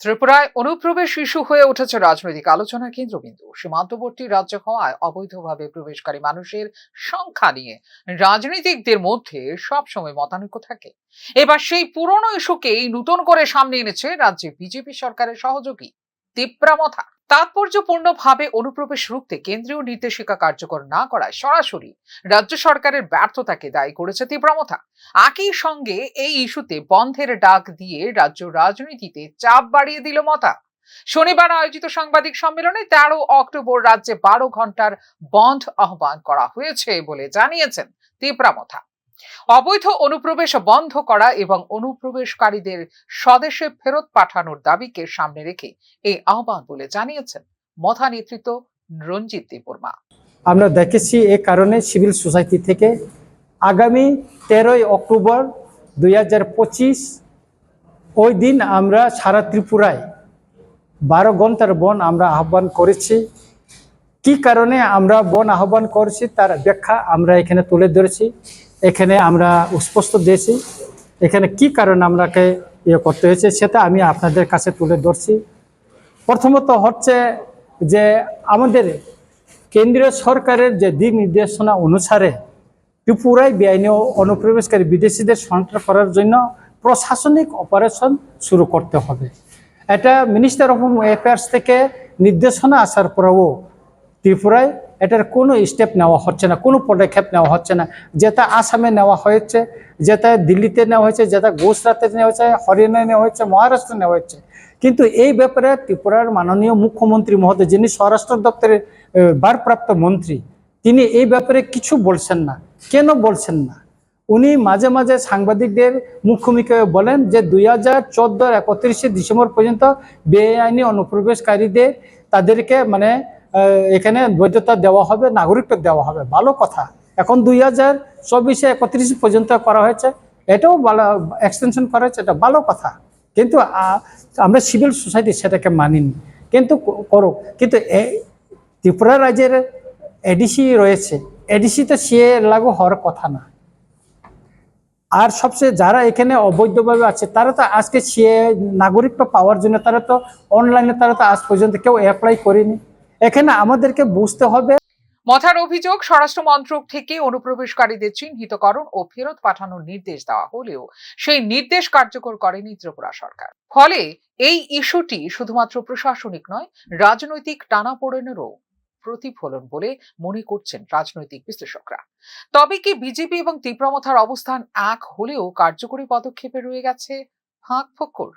ত্রিপুরায় অনুপ্রবেশ ইস্যু হয়ে উঠেছে রাজনৈতিক আলোচনার কেন্দ্রবিন্দু। সীমান্তবর্তী রাজ্য হওয়ায় অবৈধভাবে প্রবেশকারী মানুষের সংখ্যা নিয়ে রাজনীতিকদের মধ্যে সবসময় মতানৈক্য থাকে। এবার সেই পুরনো ইস্যুকেই নতুন করে সামনে এনেছে রাজ্যে বিজেপি সরকারের সহযোগী তিপ্রামথা তাৎপর্যপূর্ণভাবে অনুপ্রবেশ রুখতে কেন্দ্রীয় নির্দেশিকা কার্যকর না করায় সরাসরি রাজ্য সরকারের ব্যর্থতাকে দায়ী করেছে তীব্রামথা একই সঙ্গে এই ইস্যুতে বন্ধের ডাক দিয়ে রাজ্য রাজনীতিতে চাপ বাড়িয়ে দিল মতা। শনিবার আয়োজিত সাংবাদিক সম্মেলনে তেরো অক্টোবর রাজ্যে বারো ঘণ্টার বন্ধ আহ্বান করা হয়েছে বলে জানিয়েছেন তীব্রামথা অবৈধ অনুপ্রবেশ বন্ধ করা এবং অনুপ্রবেশকারীদের স্বদেশে ফেরত পাঠানোর দাবিকে সামনে রেখে এই আহ্বান বলে জানিয়েছেন মথা নেতৃত্ব রঞ্জিত দেববর্মা। আমরা দেখেছি এ কারণে সিভিল সোসাইটি থেকে আগামী তেরোই অক্টোবর দুই হাজার পঁচিশ ওই দিন আমরা সারা ত্রিপুরায় বারো ঘণ্টার বন আমরা আহ্বান করেছি। কি কারণে আমরা বন আহ্বান করেছি তার ব্যাখ্যা আমরা এখানে তুলে ধরেছি। এখানে আমরা স্পষ্ট দিয়েছি। এখানে কি কারণে আমরাকে ইয়ে করতে হয়েছে সেটা আমি আপনাদের কাছে তুলে ধরছি। প্রথমত হচ্ছে যে আমাদের কেন্দ্রীয় সরকারের যে দিক নির্দেশনা অনুসারে ত্রিপুরায় বেআইনি অনুপ্রবেশকারী বিদেশিদের সন্ত্রাস করার জন্য প্রশাসনিক অপারেশন শুরু করতে হবে। এটা মিনিস্টার অফ হোম অ্যাফেয়ার্স থেকে নির্দেশনা আসার পরেও ত্রিপুরায় এটার কোনো স্টেপ নেওয়া হচ্ছে না, কোনো পদক্ষেপ নেওয়া হচ্ছে না। যেটা আসামে নেওয়া হয়েছে, যেটা দিল্লিতে নেওয়া হয়েছে, যেটা গুজরাটে নেওয়া হয়েছে, হরিয়ানায় নেওয়া হয়েছে, মহারাষ্ট্রে নেওয়া হয়েছে। কিন্তু এই ব্যাপারে ত্রিপুরার মাননীয় মুখ্যমন্ত্রী মহোদয়, যিনি স্বরাষ্ট্র দপ্তরের ভারপ্রাপ্ত মন্ত্রী, তিনি এই ব্যাপারে কিছু বলছেন না। কেন বলছেন না? উনি মাঝে মাঝে সাংবাদিকদের মুখোমুখি বলেন যে দুই হাজার চোদ্দোর একত্রিশে ডিসেম্বর পর্যন্ত বেআইনি অনুপ্রবেশকারীদের তাদেরকে মানে এখানে বৈধতা দেওয়া হবে, নাগরিকত্ব দেওয়া হবে। ভালো কথা। এখন দুই হাজার চব্বিশে একত্রিশ পর্যন্ত করা হয়েছে। এটাও ভালো এক্সটেনশন করা হয়েছে, এটা ভালো কথা। কিন্তু আমরা সিভিল সোসাইটি সেটাকে মানিনি। কিন্তু করো কিন্তু ত্রিপুরা রাজ্যের এডিসি রয়েছে। এডিসিতে সে লাগু হওয়ার কথা না। আর সবচেয়ে যারা এখানে অবৈধভাবে আছে, তারা তো আজকে সে নাগরিকত্ব পাওয়ার জন্য তারা তো অনলাইনে তারা তো আজ পর্যন্ত কেউ অ্যাপ্লাই করেনি। এখানে আমাদেরকে বুঝতে হবে। মথার অভিযোগ, স্বরাষ্ট্র মন্ত্রক থেকে অনুপ্রবেশকারীদের চিহ্নিতকরণ ও ফেরত পাঠানোর নির্দেশ দেওয়া হলেও সেই নির্দেশ কার্যকর করেনি ত্রিপুরা সরকার। ফলে এই ইস্যুটি শুধুমাত্র প্রশাসনিক নয়, রাজনৈতিক টানাপোড়েনেরও প্রতিফলন বলে মনে করছেন রাজনৈতিক বিশ্লেষকরা। তবে কি বিজেপি এবং তীব্রমথার অবস্থান এক হলেও কার্যকরী পদক্ষেপে রয়ে গেছে? ফাঁক ফোকর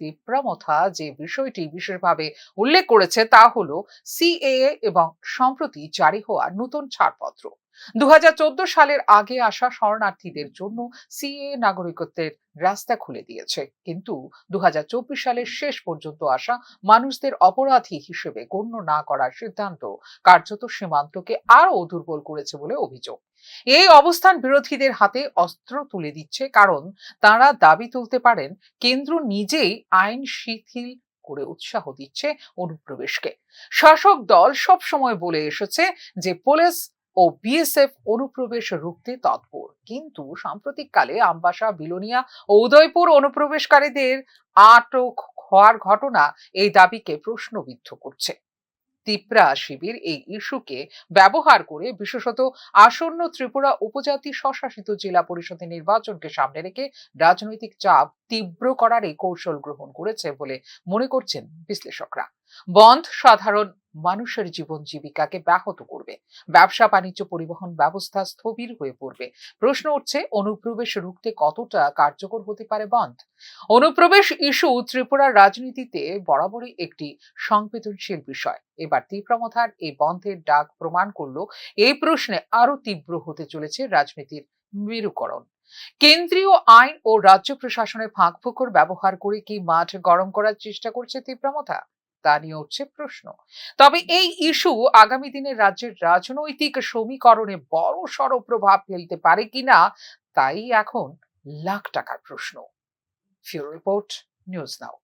তীব্রমথা যে বিষয়টি বিশেষভাবে উল্লেখ করেছে তা হলো সিএএ এবং সম্প্রতি জারি হওয়া নতুন ছাড়পত্র। দু হাজার চোদ্দ সালের আগে আসা শরণার্থীদের জন্য সিএ নাগরিকত্বের রাস্তা খুলে দিয়েছে। কিন্তু দু সালের শেষ পর্যন্ত আসা মানুষদের অপরাধী হিসেবে গণ্য না করার সিদ্ধান্ত কার্যত সীমান্তকে আরও দুর্বল করেছে বলে অভিযোগ। এই অবস্থান বিরোধীদের হাতে অস্ত্র তুলে দিচ্ছে কারণ তারা দাবি তুলতে পারেন কেন্দ্র নিজেই আইন শিথিল করে উৎসাহ দিচ্ছে অনুপ্রবেশকে। শাসক দল সব সময় বলে এসেছে যে পুলিশ ও বিএসএফ অনুপ্রবেশ রুখতে তৎপর। কিন্তু সাম্প্রতিককালে আমবাসা, বিলোনিয়া ও উদয়পুর অনুপ্রবেশকারীদের আটক হওয়ার ঘটনা এই দাবিকে প্রশ্নবিদ্ধ করছে। তিপ্রা শিবির এই ইস্যুকে ব্যবহার করে বিশেষত আসন্ন ত্রিপুরা উপজাতি স্বশাসিত জেলা পরিষদের নির্বাচনকে সামনে রেখে রাজনৈতিক চাপ তীব্র করার এই কৌশল গ্রহণ করেছে বলে মনে করছেন বিশ্লেষকরা। বন্ধ সাধারণ মানুষের জীবন জীবিকাকে ব্যাহত করবে। ব্যবসা, বাণিজ্য, পরিবহন ব্যবস্থা স্থবির হয়ে পড়বে। প্রশ্ন উঠছে, অনুপ্রবেশ রুখতে কতটা কার্যকর হতে পারে বন্ধ? অনুপ্রবেশ ইস্যু ত্রিপুরার রাজনীতিতে বরাবরই একটি সংবেদনশীল বিষয়। এবার তীব্রমথার এই বন্ধের ডাক প্রমাণ করল, এই প্রশ্নে আরও তীব্র হতে চলেছে রাজনীতির মেরুকরণ। কেন্দ্রীয় আইন ও রাজ্য প্রশাসনের ফাঁক ফোকর ব্যবহার করে কি মাঠ গরম করার চেষ্টা করছে তীব্রমথা তা নিয়ে হচ্ছে প্রশ্ন। তবে এই ইস্যু আগামী দিনে রাজ্যের রাজনৈতিক সমীকরণে বড় সড় প্রভাব ফেলতে পারে কিনা, তাই এখন লাখ টাকার প্রশ্ন। Bureau report, news now.